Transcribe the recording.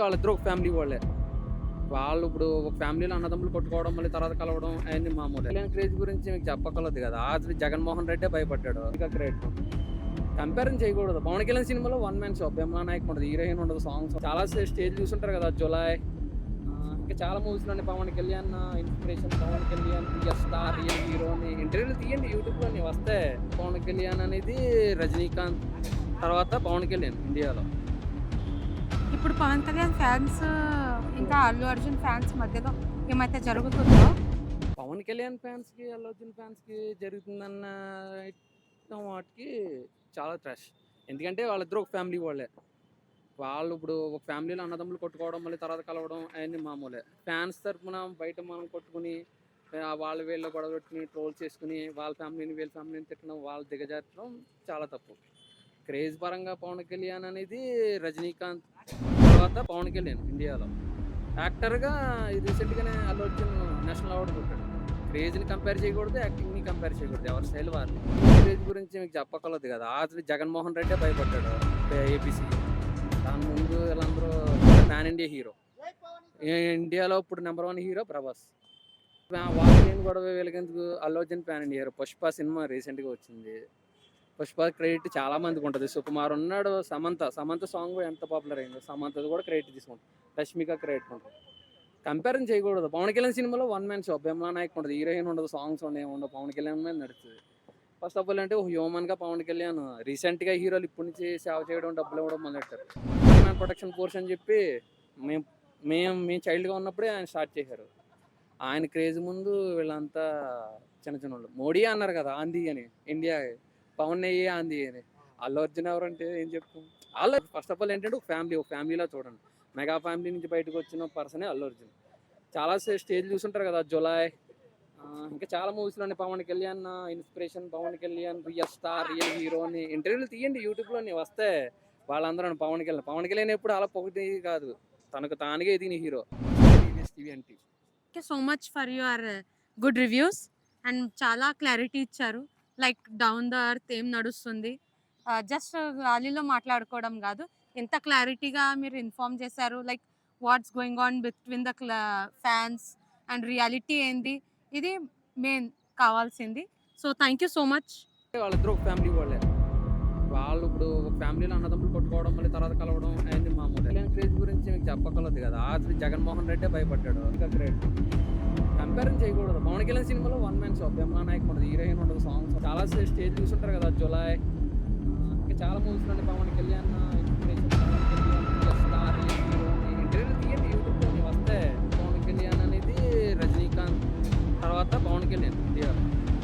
వాళ్ళిద్దరు ఒక ఫ్యామిలీ వాళ్ళే. వాళ్ళు ఇప్పుడు ఒక ఫ్యామిలీలో అన్నదమ్ములు కొట్టుకోవడం మళ్ళీ తర్వాత కలవడం అవన్నీ మామూలు. కళ్యాణ్ క్రేజ్ గురించి మీకు చెప్పకలేదు కదా. అసలు జగన్మోహన్ రెడ్డే భయపడ్డాడు. ఇంకా గ్రేట్ కంపారిజన్ చేయకూడదు. పవన్ కళ్యాణ్ సినిమాలో one man show Bheemla Nayak ఉండదు. హీరోయిన్ ఉండదు సాంగ్స్ చాలా స్టేజ్ చూసుంటారు కదా జులై. ఇంకా చాలా మూవీస్లోనే Pawan Kalyan inspiration Pawan Kalyan star real hero అని. ఇంటర్వ్యూలు తీయండి యూట్యూబ్లోని వస్తే. పవన్ కళ్యాణ్ అనేది రజనీకాంత్ తర్వాత పవన్ కళ్యాణ్ ఇండియాలో ఇప్పుడు పవన్ కళ్యాణ్ ఫ్యాన్స్ ఇంకా అల్లు అర్జున్ ఫ్యాన్స్ మధ్యలో ఏమైతే జరుగుతుందో? పవన్ కళ్యాణ్ ఫ్యాన్స్కి అల్లు అర్జున్ ఫ్యాన్స్కి జరుగుతుందన్న వాటికి చాలా ట్రష్ ఎందుకంటే వాళ్ళిద్దరూ ఒక ఫ్యామిలీ వాళ్ళే. వాళ్ళు ఇప్పుడు ఒక ఫ్యామిలీలో అన్నదమ్ములు కొట్టుకోవడం మళ్ళీ తర్వాత కలవడం అవన్నీ మామూలే. ఫ్యాన్స్ తరఫున బయట మనం కొట్టుకుని వాళ్ళ వీళ్ళ గొడవ పెట్టుకుని ట్రోల్ చేసుకుని వాళ్ళ ఫ్యామిలీని వీళ్ళ ఫ్యామిలీని తిట్టడం వాళ్ళు దిగజార్చడం చాలా తప్పు. క్రేజ్ పరంగా పవన్ కళ్యాణ్ అనేది రజనీకాంత్ తర్వాత పవన్ కళ్యాణ్ ఇండియాలో. యాక్టర్గా రీసెంట్గానే అల్లు అర్జున్ నేషనల్ అవార్డు కొట్టాడు. క్రేజ్ని కంపేర్ చేయకూడదు యాక్టింగ్ని కంపేర్ చేయకూడదు. ఎవరి స్టైల్ వారిని క్రేజ్ గురించి మీకు చెప్పకూడదు కదా. అసలు జగన్మోహన్ రెడ్డే భయపడ్డాడు ఏపీసీ దాని ముందు వీళ్ళందరూ పాన్ ఇండియా హీరో ఇండియాలో ఇప్పుడు నెంబర్ వన్ హీరో ప్రభాస్. వాళ్ళు గొడవ వీళ్ళకెందుకు? Allu Arjun pan India hero Pushpa cinema రీసెంట్గా వచ్చింది. పుష్ప క్రెడిట్ చాలా మందికి ఉంటుంది. సుకుమార్ ఉన్నాడు సమంత. సమంత సాంగ్ కూడా ఎంత పాపులర్ అయిందో. సమంతది కూడా క్రెడిట్ తీసుకుంటాం రష్మిక క్రెడిట్ ఉంటుంది. కంపారిజన్ చేయకూడదు. పవన్ కళ్యాణ్ సినిమాలో one man show Bheemla Nayak ఉండదు హీరోయిన్ ఉండదు సాంగ్స్ ఉండవు ఉండవు పవన్ కళ్యాణ్ మీద నడుస్తుంది. ఫస్ట్ ఆఫ్ ఆల్ అంటే హ్యూమన్గా పవన్ కళ్యాణ్ రీసెంట్గా హీరోలు ఇప్పటి నుంచి సేవ చేయడం డబ్బులు ఇవ్వడం మొదలెట్టారు. హ్యూమన్ ప్రొటెక్షన్ ఫోర్స్ అని చెప్పి మేము మేము మేము చైల్డ్గా ఉన్నప్పుడే ఆయన స్టార్ట్ చేశారు. ఆయన క్రేజ్ ముందు వీళ్ళంతా చిన్న చిన్న వాళ్ళు మోడీ అన్నారు కదా ఆంధీ అని. ఇండియా పవన్ అయ్యే అని. అల్లు అర్జున్ ఎవరంటే ఏం చెప్తాం వాళ్ళు ఫస్ట్ ఆఫ్ ఆల్ ఏంటంటే ఒక ఫ్యామిలీ ఒక ఫ్యామిలీలో చూడండి. మెగా ఫ్యామిలీ నుంచి బయటకు వచ్చిన పర్సనే అల్లు అర్జున్. చాలా స్టేజ్ చూసుంటారు కదా జులై. ఇంకా చాలా మూవీస్లోనే Pawan Kalyan inspiration Pawan Kalyan real star real hero అని. ఇంటర్వ్యూలు తీయండి యూట్యూబ్లోని వస్తే వాళ్ళందరూ పవన్ కళ్యాణ్. పవన్ కళ్యాణ్ ఎప్పుడు అలా పొగిటి కాదు. తనకు తానుగా ఎదిగిన hero so much for your good reviews and చాలా క్లారిటీ ఇచ్చారు. లైక్ డౌన్ ద అర్త్ ఏం నడుస్తుంది? జస్ట్ గాలిలో మాట్లాడుకోవడం కాదు. ఎంత క్లారిటీగా మీరు ఇన్ఫార్మ్ చేశారు? Like what's going on between the fans and reality ఏంది? ఇది మెయిన్ కావాల్సింది. So thank you so much. వాళ్ళిద్దరు ఒక ఫ్యామిలీ వాళ్ళే. వాళ్ళు ఇప్పుడు ఒక ఫ్యామిలీలో అన్నదమ్ములు కొట్టుకోవడం మళ్ళీ తర్వాత కలవడం అవన్నీ మామూలు. క్రేజ్ గురించి మీకు చెప్పగలదు కదా. అసలు జగన్మోహన్ రెడ్డి భయపడ్డాడు. ఇంకా గ్రేట్ కంపారిజన్ చేయకూడదు. పవన్ కళ్యాణ్ సినిమాలో one man show Bheemla Nayak ఉండదు హీరోయిన్ ఉండదు సాంగ్స్ చాలా స్టేజ్ చూసుంటారు కదా జులై ఇంకా చాలా మూవీస్లోనే పవన్ కళ్యాణ్